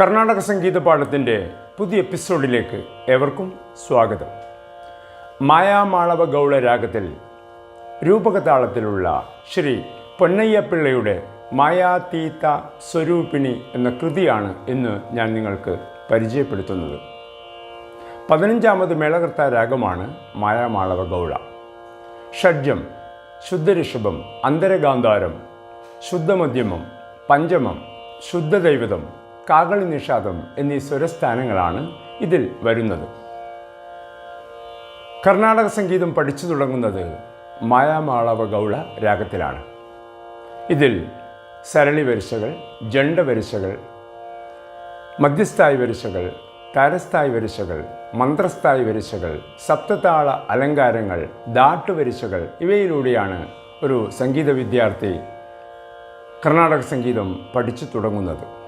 കർണാടക സംഗീത പാഠത്തിന്റെ പുതിയ എപ്പിസോഡിലേക്ക് ഏവർക്കും സ്വാഗതം. മായാമാളവ ഗൗള രാഗത്തിൽ രൂപകതാളത്തിലുള്ള ശ്രീ പൊന്നയ്യപ്പിള്ളയുടെ മായാതീത സ്വരൂപിണി എന്ന കൃതിയാണ് ഇന്ന് ഞാൻ നിങ്ങൾക്ക് പരിചയപ്പെടുത്തുന്നത്. പതിനഞ്ചാമത് മേളകർത്ത രാഗമാണ് മായാമാളവ ഗൗള. ഷഡ്ജം ശുദ്ധരിഷഭം അന്തരഗാന്ധാരം ശുദ്ധമധ്യമം പഞ്ചമം ശുദ്ധദൈവതം കാകളി നിഷാദം എന്നീ സ്വരസ്ഥാനങ്ങളാണ് ഇതിൽ വരുന്നത്. കർണാടക സംഗീതം പഠിച്ചു തുടങ്ങുന്നത് മായാമാളവ ഗൗള രാഗത്തിലാണ്. ഇതിൽ സരളി വരിശകൾ ജണ്ട വരിശകൾ മധ്യസ്ഥായി വരിശകൾ താരസ്ഥായി വരിശകൾ മന്ത്രസ്ഥായി വരിശകൾ സപ്തതാള അലങ്കാരങ്ങൾ ദാട്ടുവരിശകൾ ഇവയിലൂടെയാണ് ഒരു സംഗീത വിദ്യാർത്ഥി കർണാടക സംഗീതം പഠിച്ചു തുടങ്ങുന്നത്.